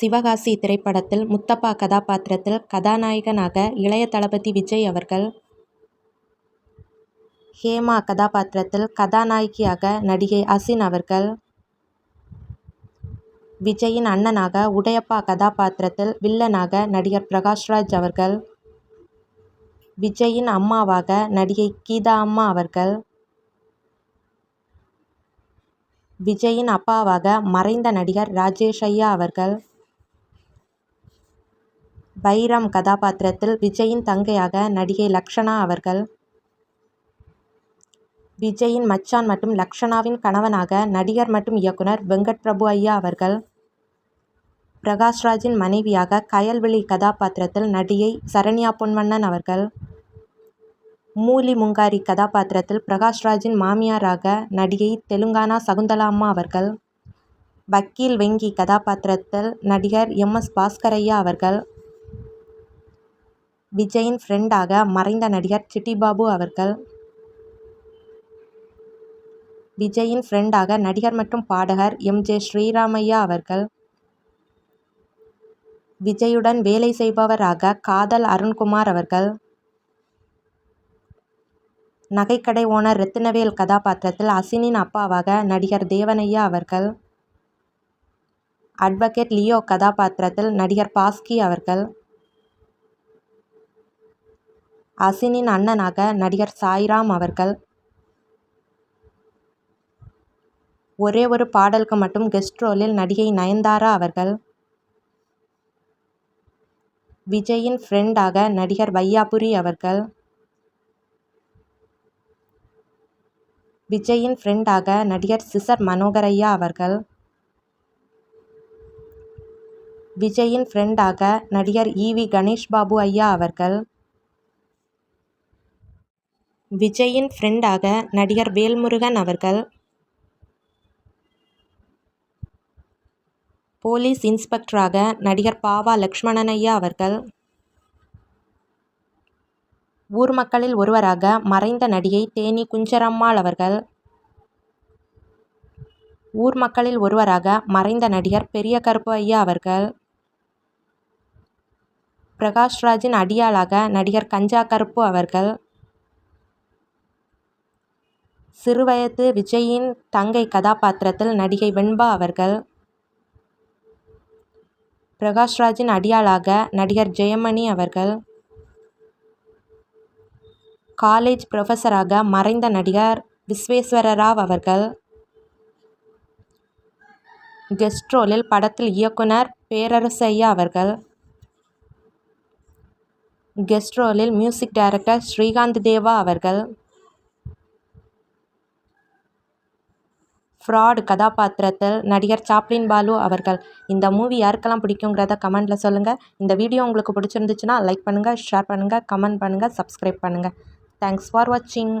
சிவகாசி திரைப்படத்தில் முத்தப்பா கதாபாத்திரத்தில் கதாநாயகனாக இளைய தளபதி விஜய் அவர்கள். ஹேமா கதாபாத்திரத்தில் கதாநாயகியாக நடிகை அசின் அவர்கள். விஜயின் அண்ணனாக உடையப்பா கதாபாத்திரத்தில் வில்லனாக நடிகர் பிரகாஷ்ராஜ் அவர்கள். விஜயின் அம்மாவாக நடிகை கீதா அம்மா அவர்கள். விஜயின் அப்பாவாக மறைந்த நடிகர் ராஜேஷ் ஐயா அவர்கள். பைரம் கதாபாத்திரத்தில் விஜயின் தங்கையாக நடிகை லக்ஷனா அவர்கள். விஜயின் மச்சான் மற்றும் லக்ஷனாவின் கணவனாக நடிகர் மற்றும் இயக்குனர் வெங்கட் பிரபு ஐயா அவர்கள். பிரகாஷ்ராஜின் மனைவியாக கயல்விழி கதாபாத்திரத்தில் நடிகை சரண்யா பொன்வண்ணன் அவர்கள். மூலி முங்காரி கதாபாத்திரத்தில் பிரகாஷ்ராஜின் மாமியாராக நடிகை தெலுங்கானா சகுந்தலா அம்மா அவர்கள். வக்கீல் வெங்கி கதாபாத்திரத்தில் நடிகர் எம் எஸ் பாஸ்கரையா அவர்கள். விஜயின் ஃப்ரெண்டாக மறைந்த நடிகர் சிட்டிபாபு அவர்கள். விஜயின் ஃப்ரெண்டாக நடிகர் மற்றும் பாடகர் எம். ஜே. ஸ்ரீராமையா அவர்கள். விஜயுடன் வேலை செய்பவராக காதல் அருண்குமார் அவர்கள். நகைக்கடை ஓனர் ரத்தினவேல் கதாபாத்திரத்தில் அசினின் அப்பாவாக நடிகர் தேவனையா அவர்கள். அட்வொகேட் லியோ கதாபாத்திரத்தில் நடிகர் பாஸ்கி அவர்கள். அசினின் அண்ணனாக நடிகர் சாய்ராம் அவர்கள் ஒரே ஒரு பாடலுக்கு மட்டும் கெஸ்ட் ரோலில் நடிகை நயன்தாரா அவர்கள் விஜயின் ஃப்ரெண்டாக நடிகர் வையாபுரி அவர்கள் விஜயின் ஃப்ரெண்டாக நடிகர் சிசர் மனோகரையா அவர்கள் விஜயின் ஃப்ரெண்டாக நடிகர் ஈவி கணேஷ் பாபு ஐயா அவர்கள் விஜயின் ஃப்ரெண்டாக நடிகர் வேல்முருகன் அவர்கள் போலீஸ் இன்ஸ்பெக்டராக நடிகர் பாவா லக்ஷ்மணனையா அவர்கள் ஊர் மக்களில் ஒருவராக மறைந்த நடிகை தேனி குஞ்சரம்மாள் அவர்கள் ஊர் மக்களில் ஒருவராக மறைந்த நடிகர் பெரிய கருப்பு ஐயா அவர்கள் பிரகாஷ்ராஜின் அடியாளாக நடிகர் கஞ்சா கருப்பு அவர்கள் சிறுவயது விஜயின் தங்கை கதாபாத்திரத்தில் நடிகை வெண்பா அவர்கள் பிரகாஷ்ராஜின் அடியாளாக நடிகர் ஜெயமணி அவர்கள் காலேஜ் ப்ரொஃபஸராக மறைந்த நடிகர் விஸ்வேஸ்வர ராவ் அவர்கள் கெஸ்ட் ரோலில் படத்தில் இயக்குனர் பேரரசையா அவர்கள் கெஸ்ட் ரோலில் மியூசிக் டைரக்டர் ஸ்ரீகாந்த் தேவா அவர்கள் ஃப்ராட் கதாபாத்திரத்தில் நடிகர் சாப்ளின் பாலு அவர்கள். இந்த மூவி யாருக்கெல்லாம் பிடிக்குங்கிறத கமெண்டில் சொல்லுங்கள் இந்த வீடியோ உங்களுக்கு பிடிச்சிருந்துச்சுன்னா லைக் பண்ணுங்கள் ஷேர் பண்ணுங்கள் கமெண்ட் பண்ணுங்கள் சப்ஸ்கிரைப் பண்ணுங்கள் தேங்க்ஸ் ஃபார் வாட்சிங்